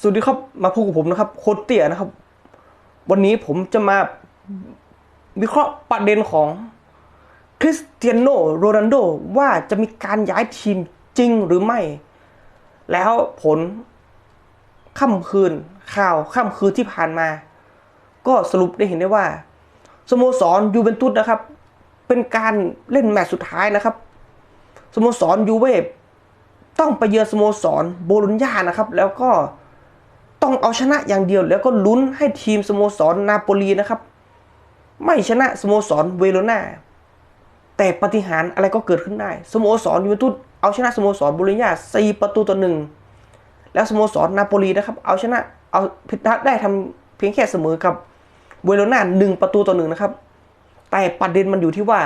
สวัสดีครับมาพบกับผมนะครับโคตเตียนะครับ วันนี้ผมจะมาวิเคราะห์ประเด็นของคริสเตียโนโรนัลโดว่าจะมีการย้ายทีมจริงหรือไม่ แล้วผลค่ำคืนข่าวค่ำคืนที่ผ่านมา ก็สรุปได้เห็นได้ว่า สโมสรยูเวนตุสนะครับ เป็นการเล่นแมตช์สุดท้ายนะครับ สโมสรยูเว่ต้องไปเยือนสโมสรโบโลญญานะครับ แล้วก็ ต้องเอาชนะอย่างเดียวแล้วก็ลุ้นให้ทีมสโมสรนาโปลีนะครับ ไม่ชนะสโมสรเวโรนาแต่ปฏิหารอะไรก็เกิดขึ้นได้ สโมสรยูเวนตุสเอาชนะสโมสรโบโลญญา4ประตูต่อหนึ่งแล้วสโมสรนาโปลีนะครับ เอาชนะเอาพิทักได้ทำเพียงแค่เสมอกับเวโรนาหนึ่งประตูต่อหนึ่งนะครับ แต่ประเด็นมันอยู่ที่ว่า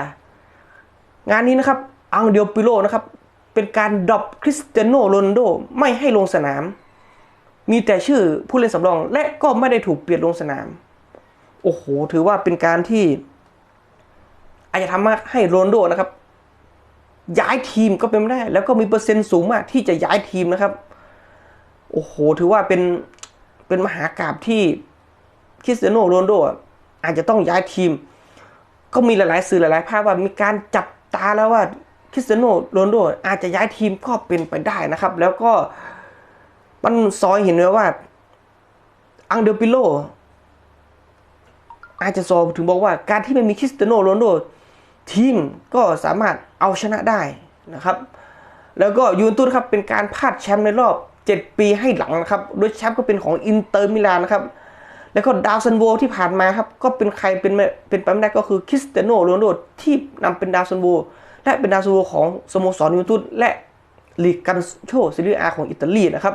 งานนี้นะครับอังเดียปิโลนะครับ เป็นการดรอปคริสเตียโนโรนโดไม่ให้ลงสนาม มีแต่ชื่อผู้เล่นสำรอง และก็ไม่ได้ถูกเปลี่ยนลงสนาม โอ้โห ถือว่าเป็นการที่อาจจะทำให้โรนโดนะครับ ย้ายทีมก็เป็นไม่ได้ แล้วก็มีเปอร์เซ็นต์สูงมากที่จะย้ายทีมนะครับ โอ้โห ถือว่าเป็นเป็นมหากราบที่คริสเตียโนโรนโดอาจจะต้องย้ายทีม ก็มีหลายๆสื่อหลายๆภาพว่ามีการจับตาแล้วว่าคริสเตียโนโรนโดอาจจะย้ายทีมก็เป็นไปได้นะครับ แล้วก็ มันซอยเห็นเลยว่า อังเดอปิโล อาจจะซอถึงบอกว่าการที่ไม่มีคริสเตียโนโรนโด ทีมก็สามารถเอาชนะได้นะครับ แล้วก็ยูนตุสครับเป็นการพลาดแชมป์ในรอบ 7 ปีให้หลังนะครับ โดยแชมป์ก็เป็นของอินเตอร์มิลานนะครับ แล้วก็ดาวซันโวที่ผ่านมาครับ ก็เป็นใครเป็นเป็นไปไม่ได้ก็คือคริสเตียโนโรนโดที่นำเป็นดาวซันโวและเป็นดาวซันโวของสโมสรยูนตุสและลีกกันโชซีเรียอาของอิตาลีนะครับ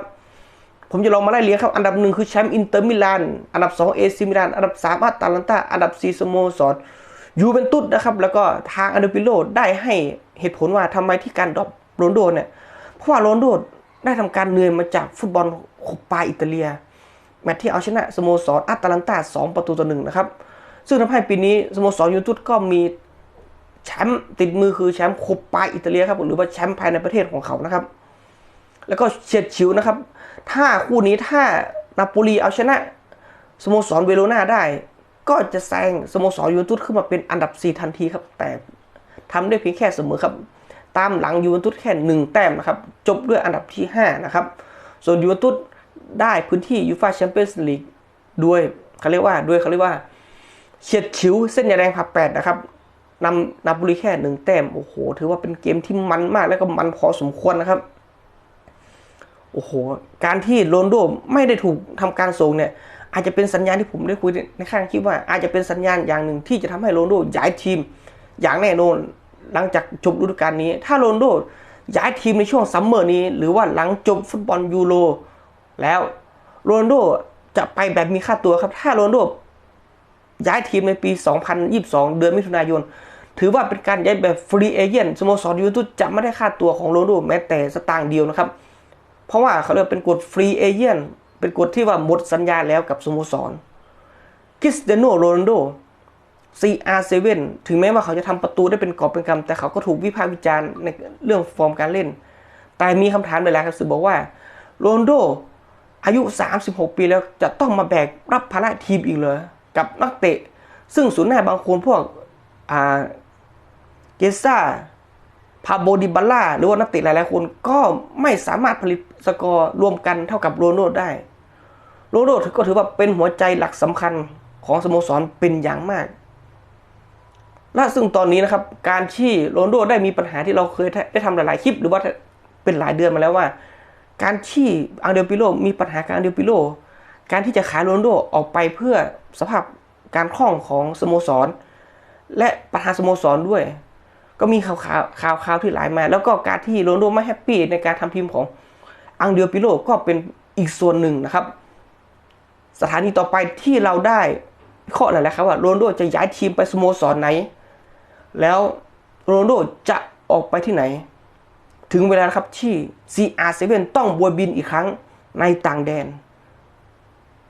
ผมจะลองมาไล่เรียงครับ อันดับหนึ่งคือแชมป์อินเตอร์มิลาน อันดับ2เอซิมิลาน อันดับ3อัตแลนตา อันดับ4สโมสรยูเวนตุสนะครับ แล้วก็ทางอันเดปิโลได้ให้เหตุผลว่าทำไมที่การดรอปโรนโดเนี่ย เพราะว่าโรนโดได้ทำการเหนื่อยมาจากฟุตบอลโคปาอิตาเลีย แมตช์ที่เอาชนะสโมสรอัตแลนตา2ประตูต่อหนึ่งนะครับ ซึ่งทำให้ปีนี้สโมสรยูเวนตุสก็มีแชมป์ติดมือคือแชมป์โคปาอิตาเลียครับหรือว่าแชมป์ภายในประเทศของเขานะครับ แล้วก็เฉียดฉิวนะครับ ถ้าคู่นี้ถ้านาโปลีเอาชนะสโมสรเวโรนาได้ ก็จะแซงสโมสรยูเวนตุสขึ้นมาเป็นอันดับ 4 ทันทีครับ แต่ทำได้เพียงแค่เสมอครับ ตามหลังยูเวนตุสแค่หนึ่งแต้มนะครับ จบด้วยอันดับที่ 5 นะครับ ส่วนยูเวนตุสได้พื้นที่ยูฟาแชมเปี้ยนส์ลีกด้วยเขาเรียกว่าด้วยเขาเรียกว่าเฉียดฉิวเส้นยาแดงผับแปดนะครับนำนาโปลีแค่หนึ่งแต้ม โอ้โห ถือว่าเป็นเกมที่มันมากแล้วก็มันพอสมควรนะครับ โอ้โห การที่โรนโดไม่ได้ถูกทำการส่งเนี่ย อาจจะเป็นสัญญาณที่ผมได้คุยในข้างคลิปว่าอาจจะเป็นสัญญาณอย่างหนึ่งที่จะทำให้โรนโดย้ายทีม อย่างแน่นอนหลังจากจบฤดูกาลนี้ ถ้าโรนโดย้ายทีมในช่วงซัมเมอร์นี้ หรือว่าหลังจบฟุตบอลยูโรแล้วโรนโดจะไปแบบมีค่าตัวครับ ถ้าโรนโดย้ายทีมในปี 2022 เดือนมิถุนายน ถือว่าเป็นการย้ายแบบฟรีเอเจนต์สโมสรยูเวนตุสจะไม่ได้ค่าตัวของโรนโดแม้แต่สตางค์เดียวนะครับ เพราะว่าเขาเรียกเป็นกฎฟรีเอเจนต์เป็นกฎที่ว่าหมดสัญญาแล้วกับสโมสรคริสเตียโนโรนัลโด CR7 ถึงแม้ว่าเขาจะทำประตูได้เป็นกอบเป็นกำแต่เขาก็ถูกวิพากษ์วิจารณ์ในเรื่องฟอร์มการเล่น แต่มีคำถามหลายๆครับสื่อบอกว่าโรนโดอายุ 36 ปีแล้วจะต้องมาแบกรับภาระทีมอีกเหรอกับนักเตะ ซึ่งศูนย์หน้าบางคนพวกอ่าเกซ่า พาโบดิบัลล่าหรือว่านักเตะหลายๆคนก็ไม่สามารถผลิตสกอร์รวมกันเท่ากับโรนัลโดได้โรนัลโดก็ถือว่าเป็นหัวใจหลักสำคัญของสโมสรเป็นอย่างมาก และซึ่งตอนนี้นะครับ การที่โรนัลโดได้มีปัญหาที่เราเคยได้ทำหลายๆคลิป หรือว่าเป็นหลายเดือนมาแล้วว่า การที่อังเดลปิโลมีปัญหากับอังเดลปิโลการที่จะขายโรนัลโดออกไปเพื่อสภาพการคล่องของสโมสร และประธานสโมสรด้วย ก็มีข่าวข่าวข่าวข่าวที่หลายมา แล้วก็การที่โรนโดไม่แฮปปี้ในการทำทีมของอังเดียปิโลก็เป็นอีกส่วนหนึ่งนะครับ สถานีต่อไปที่เราได้ข้อนั่นแหละครับว่าโรนโดจะย้ายทีมไปสโมสรไหน แล้วโรนโดจะออกไปที่ไหน ถึงเวลาครับที่ CR7 ต้องบวยบินอีกครั้งในต่างแดน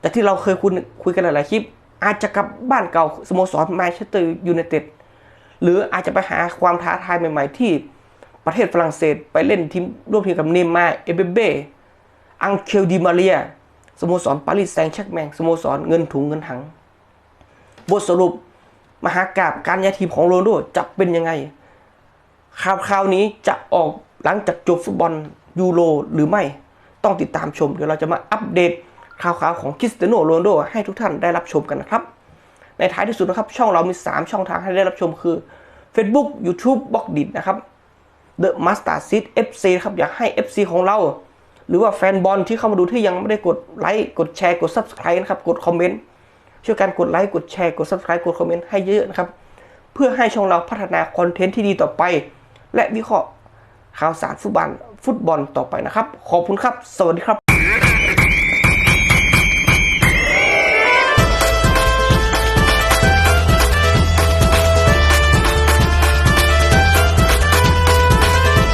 แต่ที่เราเคยคุยคุยกันหลายๆคลิป อาจจะกลับบ้านเก่าสโมสรแมนเชสเตอร์ยูไนเต็ด หรืออาจจะไปหาความท้าทายใหม่ ๆ ที่ประเทศฝรั่งเศสไปเล่นทีมร่วมทีมกับเนมาเอเบเบอังเคลดิมาเรียสโมสรปารีสแซงต์แชกแมงสโมสรเงินถุงเงินถัง บทสรุปมหากาบการย้ายทีมของโรนลโดจะเป็นยังไงข่าวคราวนี้จะออกหลังจากจบฟุตบอลยูโรหรือไม่ต้องติดตามชม เดี๋ยวเราจะมาอัปเดตข่าวคราวของคริสเตียโนโรนลโดให้ทุกท่านได้รับชมกันนะครับ ในท้ายที่สุดนะครับ ช่องเรามี 3 ช่องทางให้ได้รับชมคือ Facebook YouTube b l o g d i t นะครับ The Master Seed FC ครับอยากให้ FC ของเรา หรือว่าแฟนบอลที่เข้ามาดูที่ยังไม่ได้กดไลค์กดแชร์กด Subscribe นะครับกดคอมเมนต์ช่วยกันกดไลค์กดแชร์กด Subscribe กดคอมเมนต์ให้เยอะๆนะครับเพื่อให้ช่องเราพัฒนาคอนเทนต์ที่ดีต่อไป และวิเคราะห์ข่าวสารฟุตบอลฟุตบอลต่อไปนะครับ ขอบคุณครับ สวัสดีครับ